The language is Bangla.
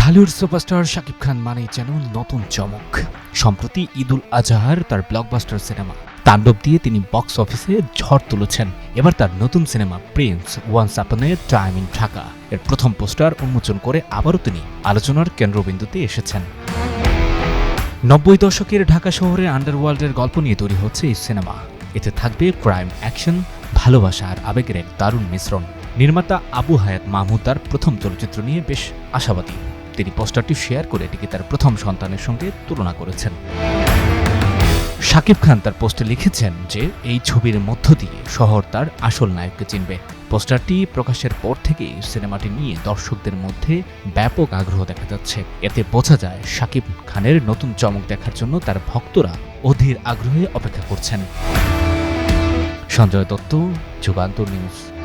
ঢালিউড সুপারস্টার শাকিব খান মানেই যেন নতুন চমক। সম্প্রতি ঈদুল আজহার তার ব্লকবাস্টার সিনেমা তাণ্ডব দিয়ে তিনি বক্স অফিসে ঝড় তুলেছেন। এবার তার নতুন cinema prince once upon a time in Dhaka এর প্রথম পোস্টার উন্মোচন করে আবারও তিনি আলোচনার কেন্দ্রবিন্দুতে এসেছেন। নব্বই দশকের ঢাকা শহরের আন্ডারওয়ার্ল্ডের গল্প নিয়ে তৈরি হচ্ছে এই সিনেমা এতে থাকবে ক্রাইম অ্যাকশন ভালোবাসা আর আবেগের দারুণ মিশ্রণ। নির্মাতা আবু হায়াত মাহমুদ তার প্রথম চলচ্চিত্র নিয়ে বেশ আশাবাদী। তিনি পোস্টারটি শেয়ার করে এটিকে তার প্রথম সন্তানের সঙ্গে তুলনা করেছেন। শাকিব খান তার পোস্টে লিখেছেন যে, এই ছবির মধ্য দিয়ে শহর তার আসল নায়ককে চিনবে। পোস্টারটি প্রকাশের পর থেকেই সিনেমাটি নিয়ে দর্শকদের মধ্যে ব্যাপক আগ্রহ দেখা যাচ্ছে। এতে বোঝা যায়, শাকিব খানের নতুন চমক দেখার জন্য তার ভক্তরা অধীর আগ্রহে অপেক্ষা করছেন। সঞ্জয় দত্ত, যুগান্তর নিউজ।